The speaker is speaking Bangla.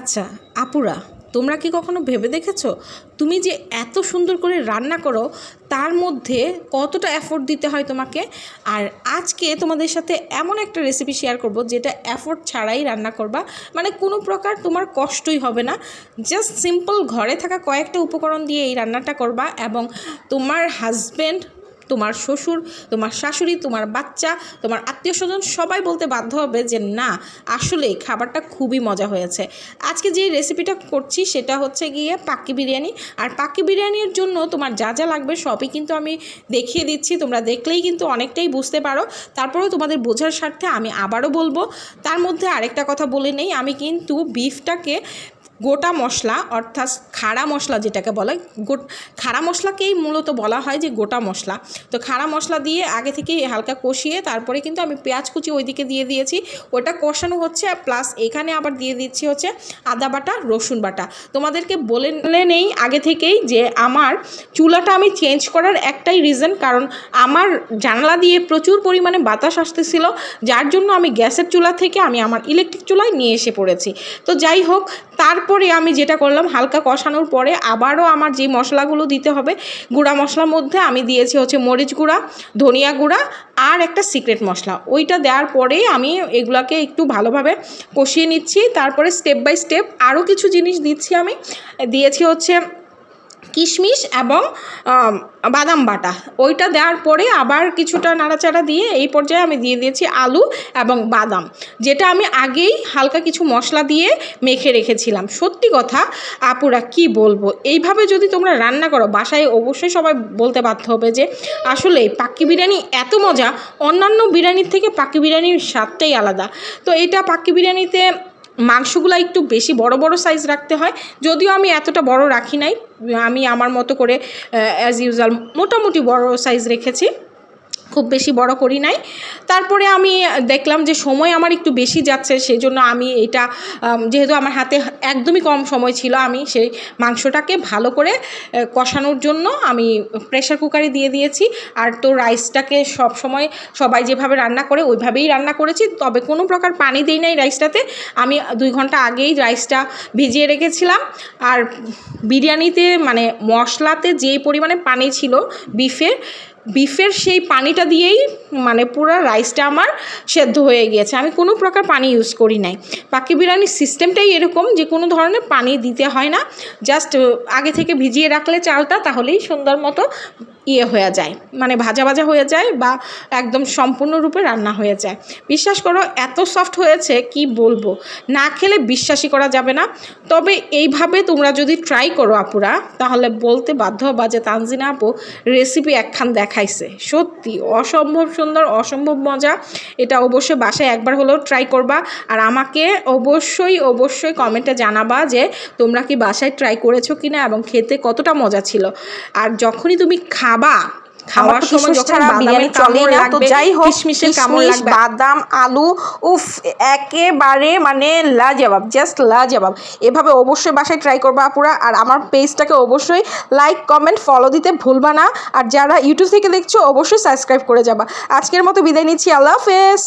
আচ্ছা আপুরা, তোমরা কি কখনো ভেবে দেখেছ? তুমি যে এত সুন্দর করে রান্না করো, তার মধ্যে কতটা এফোর্ট দিতে হয় তোমাকে? আর আজকে তোমাদের সাথে এমন একটা রেসিপি শেয়ার করব, যেটা এফোর্ট ছাড়াই রান্না করবা। মানে কোনো প্রকার তোমার কষ্টই হবে না। জাস্ট সিম্পল ঘরে থাকা কয়েকটা উপকরণ দিয়ে এই রান্নাটা করবা এবং তোমার হাজব্যান্ড তোমার শ্বশুর, তোমার শাশুড়ি, তোমার বাচ্চা, তোমার আত্মীয় স্বজন সবাই বলতে বাধ্য হবে যে না, আসলে খাবারটা খুবই মজা হয়েছে। আজকে যে রেসিপিটা করছি সেটা হচ্ছে গিয়ে পাক্কি বিরিয়ানি। আর পাক্কি বিরিয়ানির জন্য তোমার যা যা লাগবে সবই কিন্তু আমি দেখিয়ে দিচ্ছি। তোমরা দেখলেই কিন্তু অনেকটাই বুঝতে পারো। তারপরেও তোমাদের বোঝার স্বার্থে আমি আবারও বলব। তার মধ্যে আরেকটা কথা বলে নেই। আমি কিন্তু বিফটাকে গোটা মশলা, অর্থাৎ খাড়া মশলা যেটাকে বলে গোট খাড়া মশলাকেই মূলত বলা হয় যে গোটা মশলা। তো খাড়া মশলা দিয়ে আগে থেকে হালকা কষিয়ে তারপরে কিন্তু আমি পেঁয়াজ কুচি ওইদিকে দিয়ে দিয়েছি। ওটা কষানো হচ্ছে প্লাস এখানে আবার দিয়ে দিচ্ছি হচ্ছে আদা বাটা, রসুন বাটা। তোমাদেরকে বলে নেই আগে থেকেই যে আমার চুলাটা আমি চেঞ্জ করার একটাই রিজন কারণ আমার জানলা দিয়ে প্রচুর পরিমাণে বাতাস আসতেছিল, যার জন্য আমি গ্যাসের চুলা থেকে আমি আমার ইলেকট্রিক চুলায় নিয়ে এসে পড়েছি। তো যাই হোক, তারপরে আমি যেটা করলাম, হালকা কষানোর পরে আবারও আমার যে মশলাগুলো দিতে হবে, গুঁড়া মশলার মধ্যে আমি দিয়েছি হচ্ছে মরিচ গুঁড়া, ধনিয়া গুঁড়া আর একটা সিক্রেট মশলা। ওইটা দেওয়ার পরে আমি এগুলাকে একটু ভালোভাবে কষিয়ে নিচ্ছি। তারপরে স্টেপ বাই স্টেপ আরও কিছু জিনিস দিচ্ছি আমি। দিয়েছি হচ্ছে কিশমিশ এবং বাদাম বাটা। ওইটা দেওয়ার পরে আবার কিছুটা নাড়াচাড়া দিয়ে এই পর্যায়ে আমি দিয়ে দিয়েছি আলু এবং বাদাম, যেটা আমি আগেই হালকা কিছু মশলা দিয়ে মেখে রেখেছিলাম। সত্যি কথা, আপুরা কি বলব? এইভাবে যদি তোমরা রান্না করো, বাসায় অবশ্যই সবাই বলতে বাধ্য হবে যে আসলে পাক্কি বিরিয়ানি এত মজা, অন্যান্য বিরিয়ানির থেকে পাক্কি বিরিয়ানির স্বাদটাই আলাদা। তো এটা পাক্কি বিরিয়ানিতে মাংসগুলো একটু বেশি বড় বড় সাইজ রাখতে হয়, যদিও আমি এতটা বড় রাখি নাই আমি আমার মতো করে অ্যাজ ইউজুয়াল মোটামুটি বড় সাইজ রেখেছি। খুব বেশি বড় করি নাই। তারপরে আমি দেখলাম যে সময় আমার একটু বেশি যাচ্ছে সেই জন্য আমি এটা যেহেতু আমার হাতে একদমই কম সময় ছিল, আমি সেই মাংসটাকে ভালো করে কষানোর জন্য আমি প্রেশার কুকারে দিয়ে দিয়েছি। আর তো রাইসটাকে সব সময় সবাই যেভাবে রান্না করে, ওইভাবেই রান্না করেছি। তবে কোনো প্রকার পানি দিই নাই রাইসটাতে আমি দুই ঘণ্টা আগেই রাইসটা ভিজিয়ে রেখেছিলাম। আর বিরিয়ানিতে মানে মশলাতে যে পরিমাণে পানি ছিল বিফের বিফের সেই পানিটা দিয়েই মানে পুরো রাইসটা আমার সেদ্ধ হয়ে গিয়েছে। আমি কোনো প্রকার পানি ইউজ করি নাই। পাখি বিরিয়ানির সিস্টেমটাই এরকম যে কোনো ধরনের পানি দিতে হয় না। জাস্ট আগে থেকে ভিজিয়ে রাখলে চালটা তাহলেই সুন্দর মতো ইয়ে হয়ে যায়। মানে ভাজা ভাজা হয়ে যায় বা একদম সম্পূর্ণরূপে রান্না হয়ে যায়। বিশ্বাস করো, এত সফট হয়েছে, কি বলব? না খেলে বিশ্বাসই করা যাবে না। তবে এইভাবে তোমরা যদি ট্রাই করো আপুরা, তাহলে বলতে বাধ্য হবা যে তানজিনা আপু রেসিপি একখান দেখাইছে। সত্যি, অসম্ভব সুন্দর, অসম্ভব মজা। এটা অবশ্যই বাসায় একবার হলেও ট্রাই করবা। আর আমাকে অবশ্যই অবশ্যই কমেন্টে জানাবা যে তোমরা কি বাসায় ট্রাই করেছ কিনা এবং খেতে কতটা মজা ছিল। আর যখনই তুমি খাবা খাওয়ার সময় যখন ছাড়া বিরিয়ানি চলেই না তো যাই হোক কিশমিশের কিশমিশ লাগবে। বাদাম আলু উফ একেবারে মানে লাজবাব জাস্ট লাজবাব। এভাবে অবশ্যই বাসায় ট্রাই করবা আপুরা আর আমার পেজটাকে অবশ্যই লাইক কমেন্ট ফলো দিতে ভুলবা না। আর যারা ইউটিউব থেকে দেখছ অবশ্যই সাবস্ক্রাইব করে যাবা। আজকের মতো বিদায় নিচ্ছি আল্লাহ হাফেজ।